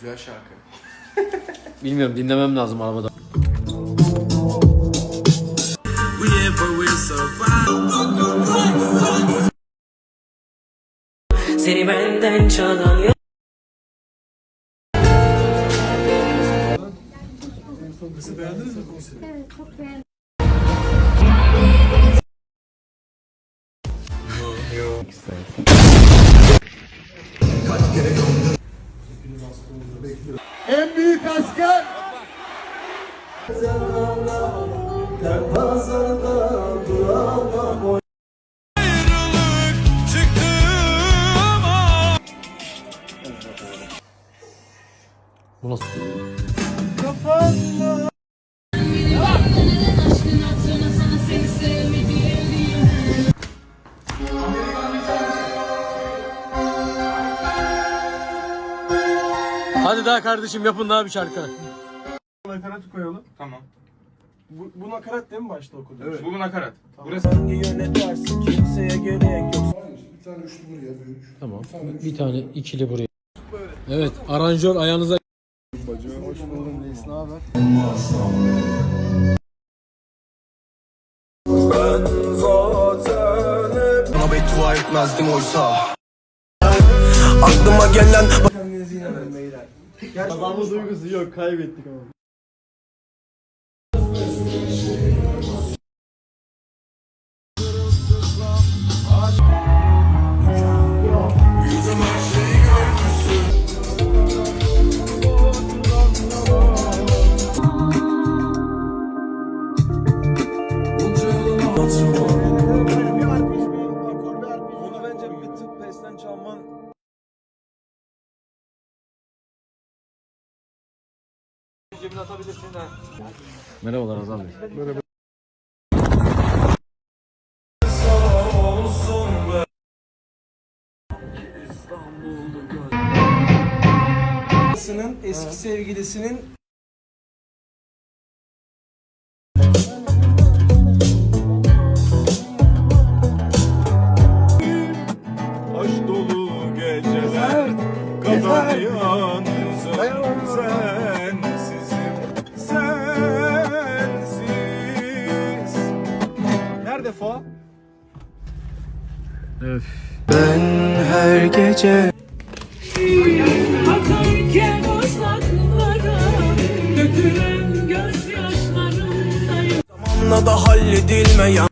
Güzel şarkı. Bilmiyorum dinlemem lazım arabada. Seni benden çalan yok. Evet çok beğendim. En büyük asker. Bu nasıl? Hadi daha kardeşim yapın daha bir şarkı. Nakarat koyalım. Tamam. Bu, bu nakarat değil mi başta okuduğun? Evet. Bu nakarat. Burası Hangi yönetersin kimseye gerek yok. Tamam. Bir tane ikili buraya. Evet aranjör ayağınıza Hoş buldum reis ne haber? Buna beddua etmezdim oysa Aklıma gelen İnanın beyler. Kazanma duygusu yok kaybettik ama. Merhabalar Hazal Bey. Babasının eski sevgilisinin Aşk dolu geceler kadar yalnızım Ben her gece Akarken ıslaklara dökülen gözyaşlarımdayım. Zamanla da halledilmeyen